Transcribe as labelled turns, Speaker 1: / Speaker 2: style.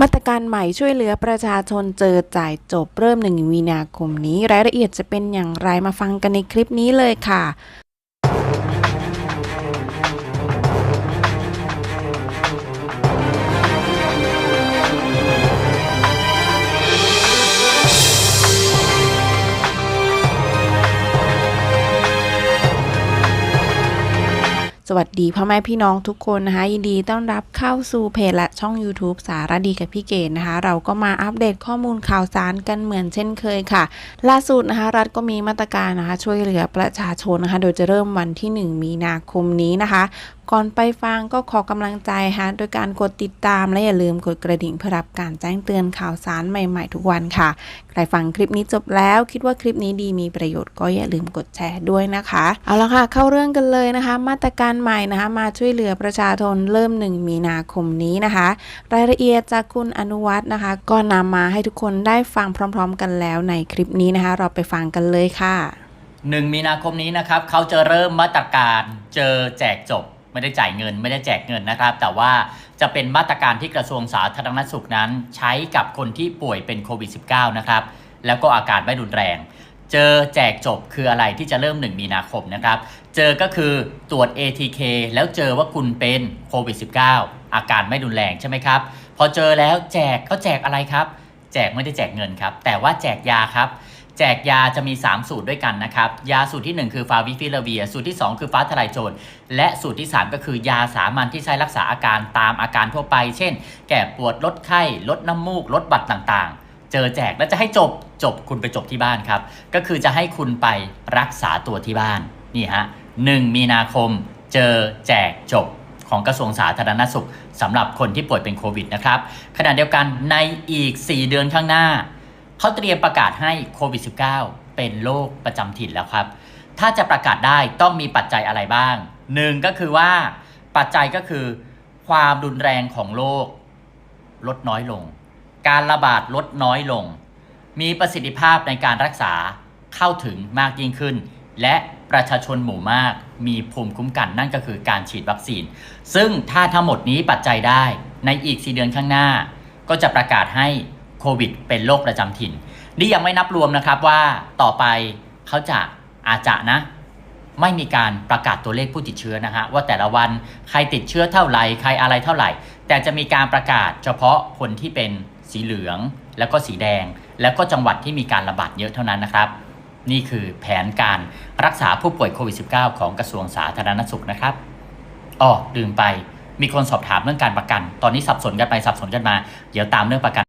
Speaker 1: มาตรการใหม่ช่วยเหลือประชาชนเจอจ่ายจบเริ่มหนึ่งมีนาคมนี้ รายละเอียดจะเป็นอย่างไรมาฟังกันในคลิปนี้เลยค่ะ สวัสดีพ่อแม่พี่น้องทุกคนนะคะ ยินดีต้อนรับเข้าสู่เพจและช่อง YouTube สารดีกับพี่เกดนะคะ เราก็มาอัปเดตข้อมูลข่าวสารกันเหมือนเช่นเคยค่ะ ล่าสุดนะคะ รัฐก็มีมาตรการนะคะ ช่วยเหลือประชาชนนะคะ โดยจะเริ่มวันที่ 1 มีนาคมนี้นะคะ ก่อนไปฟังก็ขอกำลังใจค่ะโดยการกดติดตามและอย่าลืมกดกระดิ่งเพื่อรับการแจ้งเตือนข่าวสารใหม่ ๆ ทุกวันค่ะ ใครฟังคลิปนี้จบแล้วคิดว่าคลิปนี้ดีมีประโยชน์ก็อย่าลืมกดแชร์ด้วยนะคะ เอาละค่ะเข้าเรื่องกันเลยนะคะ มาตรการใหม่นะคะมาช่วยเหลือประชาชนเริ่ม 1 มีนาคมนี้นะคะ รายละเอียดจากคุณอนุวัฒน์นะคะ ก็นำมาให้ทุกคนได้ฟังพร้อม ๆ กันแล้วในคลิปนี้นะคะ เราไปฟังกันเลยค่ะ
Speaker 2: หนึ่งมีนาคมนี้นะครับเขาจะเริ่มมาตรการเจอแจกจบไม่ได้จ่ายเงิน ไม่ได้แจกเงินนะครับ แต่ว่าจะเป็นมาตรการที่กระทรวงสาธารณสุขนั้น ใช้กับคนที่ป่วยเป็นโควิด -19 นะครับแล้วก็อาการไม่รุนแรง เจอแจกจบคืออะไรที่จะเริ่ม 1 มีนาคมนะครับ เจอก็คือตรวจ ATK แล้วเจอว่าคุณเป็นโควิด -19 อาการไม่รุนแรงใช่ไหมครับ พอเจอแล้วแจกเขาแจกอะไรครับ แจกไม่ได้แจกเงินครับ แต่ว่าแจกยาครับ แจกยาจะมี 3 สูตรด้วยกันนะครับ ยาสูตรที่ 1 คือฟาวิฟิลาเวีย สูตรที่ 2 คือฟ้าทลายโจร และสูตรที่ 3 ก็คือยาสามัญที่ใช้รักษาอาการตามอาการทั่วไป เช่น แก้ปวดลดไข้ลดน้ำมูกลดบัดต่างๆ เจอแจกแล้วจะให้จบจบคุณไปจบที่บ้านครับ ก็คือจะให้คุณไปรักษาตัวที่บ้านนี่ฮะ1มีนาคมเจอแจกจบของกระทรวงสาธารณสุขสำหรับคนที่ป่วยเป็นโควิดนะครับขณะเดียวกันในอีก 4 เดือนข้างหน้าเขาเตรียมประกาศให้โควิด -19 เป็นโรคประจำถิ่นแล้วครับ ถ้าจะประกาศได้ต้องมีปัจจัยอะไรบ้างหนึ่งก็คือว่าปัจจัยก็คือ ความรุนแรงของโรคลดน้อยลง การระบาดลดน้อยลง มีประสิทธิภาพในการรักษาเข้าถึงมากยิ่งขึ้น และประชาชนหมู่มากมีภูมิคุ้มกันนั่นก็คือการฉีดวัคซีน ซึ่งถ้าทั้งหมดนี้ปัจจัยได้ในอีก 4 เดือนข้างหน้า ก็จะประกาศให้โควิด เป็นโรคประจำถิ่น นี่ยังไม่นับรวมนะครับว่าต่อไปเขาจะอาจจะนะ ไม่มีการประกาศตัวเลขผู้ติดเชื้อนะฮะว่าแต่ละวันใครติดเชื้อเท่าไหร่ใครอะไรเท่าไหร่ แต่จะมีการประกาศเฉพาะคนที่เป็น สีเหลือง แล้วก็สีแดง แล้วก็จังหวัดที่มีการระบาดเยอะเท่านั้นนะครับ นี่คือแผนการรักษาผู้ป่วยโควิด -19 ของกระทรวงสาธารณสุขนะครับอ๋อลืมไปมีคนสอบถามเรื่องการประกัน ตอนนี้สับสนกันไปสับสนกันมา เดี๋ยวตามเรื่องประกัน